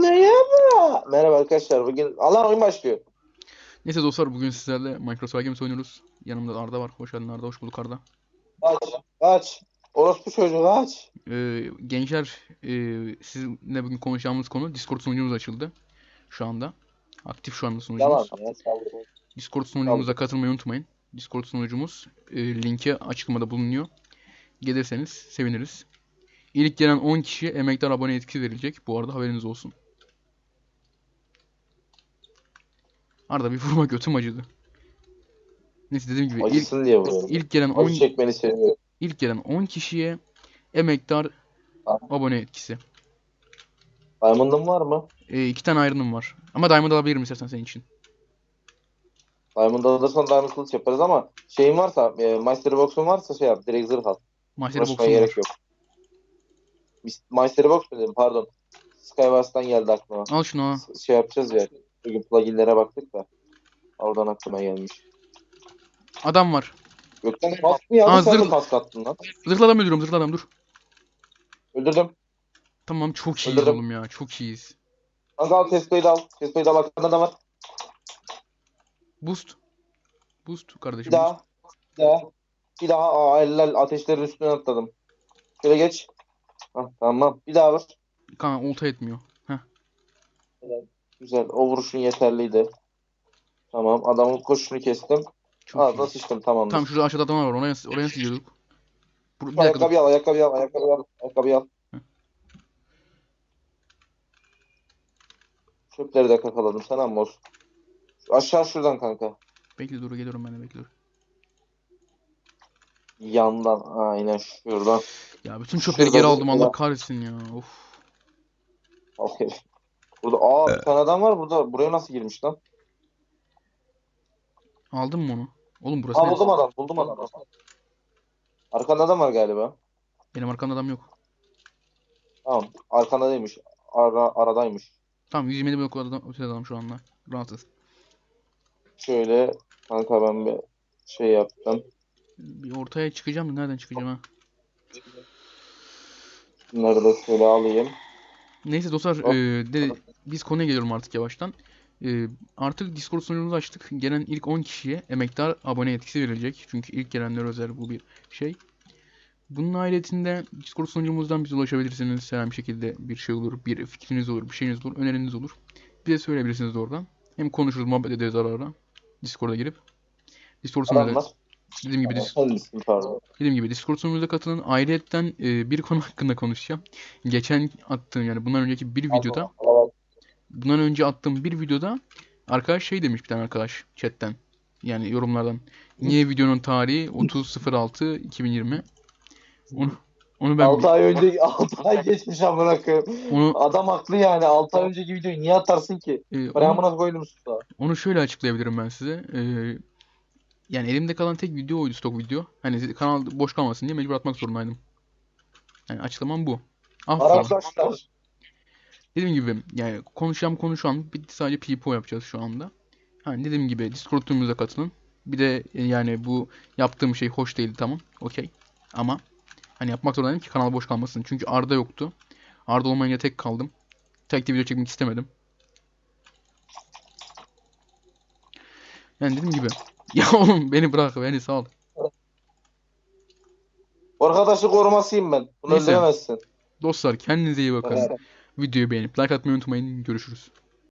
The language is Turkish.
Merhaba. Merhaba arkadaşlar. Bugün Allah oyun başlıyor. Neyse dostlar bugün sizlerle Microsoft Games oynuyoruz. Yanımda da Arda var. Hoş geldin Arda. Hoş bulduk Arda. Aç. Aç. Orospu çocuğu aç. Ee, gençler e, sizinle bugün konuşacağımız konu Discord sunucumuz açıldı. Şu anda. Aktif şu anda sunucumuz. ya, saldırı. Discord sunucumuza katılmayı unutmayın. Discord sunucumuz e, linki açıklamada bulunuyor. Gelirseniz seviniriz. İlk gelen 10 kişiye emektar abone etkisi verilecek. Bu arada haberiniz olsun. Arda bir vurma götüm acıdı. Neyse dediğim gibi ilk, Acısın vuruyorum. ilk gelen 10 Acı çekmeni seviyorum. İlk gelen 10 kişiye emektar Tamam. abone etkisi. Diamond'ın var mı? E, iki tane ayrınım var. Ama Diamond alabilirim istersen senin için. Diamond alırsan Diamond kılıç yaparız ama şeyin varsa, e, Master Box'un varsa şey yap. Direkt zırh al. Master Box'um gerek yok. Master Box mu dedim pardon. Skywars'tan geldi aklıma. Al şunu Şey yapacağız ya. Bugün pluginlere baktık da. Oradan aklıma gelmiş. Adam var. Gökten kask mı ya? Aa, Sen mi zırh- kask attın lan? Zırhlı adam öldürüyorum zırhlı adam dur. Öldürdüm. Tamam çok iyiyiz Öldürdüm. oğlum ya çok iyiyiz. Kanka al Testo'yu da al. Testo'yu da al. Arkanda da var. Boost. Boost Bir kardeşim. daha. Bir daha. Bir daha. Aa, eller ateşlerin üstüne atladım. Şöyle geç. Hah, tamam. Bir daha var. boost. Kanka olta etmiyor. Güzel. O vuruşun yeterliydi. Tamam. Adamın koşuşunu kestim. Çok Ağzına sıçtım. Tamamdır. Tamam şurada aşağıda adam var. Oraya oraya nasıl gidiyorduk? Bur- Bir dakika dur. Ayakkabıyı al. Ayakkabıyı al. Ayakkabıyı al. Ayakkabıyı al. Çöpleri de kakaladım. Sen amma olsun. Şu Aşağı şuradan kanka. Bekle dur geliyorum ben de bekle dur. Yandan. Aynen şuradan. Ya bütün çöpleri Şurada geri dur, aldım Allah kahretsin ya. Of. Aferin. Burada aa bir tane adam var burada. Buraya nasıl girmiş lan? Aldın mı onu? Oğlum burası Aa neresi? buldum adam. Buldum adam. Arkanda adam var galiba. Benim arkamda adam yok. Tamam. Arkanda değilmiş. Ara, aradaymış. Tamam 127 blok adam, ötede adam şu anda. Rahatız. Şöyle kanka ben bir şey yaptım. Bir ortaya çıkacağım da nereden çıkacağım ha? Bunları da şöyle alayım. Neyse dostlar Hop. eee, de, biz konuya geliyorum artık yavaştan. Eee, artık Discord sunucumuzu açtık. Gelen ilk 10 kişiye emektar abone etkisi verilecek. Çünkü ilk gelenler özel bu bir şey. Bunun ayrıca Discord sunucumuzdan bize ulaşabilirsiniz. Herhangi bir şekilde bir şey olur, bir fikriniz olur, bir şeyiniz olur, öneriniz olur. Bize söyleyebilirsiniz oradan. Hem konuşuruz, muhabbet ederiz ara ara. Discord'a girip. Discord var. dediğim gibi dis- Sen misin pardon. Dediğim gibi Discord sunucumuza katılın. Ayrıyetten e, bir konu hakkında konuşacağım. Geçen attığım yani bundan önceki bir videoda bundan önce attığım bir videoda arkadaş şey demiş bir tane arkadaş chatten yani yorumlardan. Niye videonun tarihi 30.06.2020 onu, onu ben 6 ay önce 6 ay geçmiş amına koyayım. onu, Adam haklı yani. 6 ay önceki videoyu niye atarsın ki? e, Parayı onu, amına koydum usta. onu şöyle açıklayabilirim ben size. E, yani elimde kalan tek video oydu stok video. Hani kanal boş kalmasın diye mecbur atmak zorundaydım. Yani açıklamam bu. Affola. Arkadaşlar. Dediğim gibi yani konuşacağım konu şu an bitti sadece PPO yapacağız şu anda. Hani dediğim gibi Discord turumuza katılın. Bir de e, yani bu yaptığım şey hoş değildi tamam. Okey. Ama hani yapmak zorundayım ki kanal boş kalmasın. Çünkü Arda yoktu. Arda olmayınca tek kaldım. Tek de video çekmek istemedim. Yani dediğim gibi. Ya oğlum beni bırak beni sal. Arkadaşı korumasıyım ben. Bunu Neyse. Dostlar kendinize iyi bakın. Evet. Videoyu beğenip like atmayı unutmayın. Görüşürüz.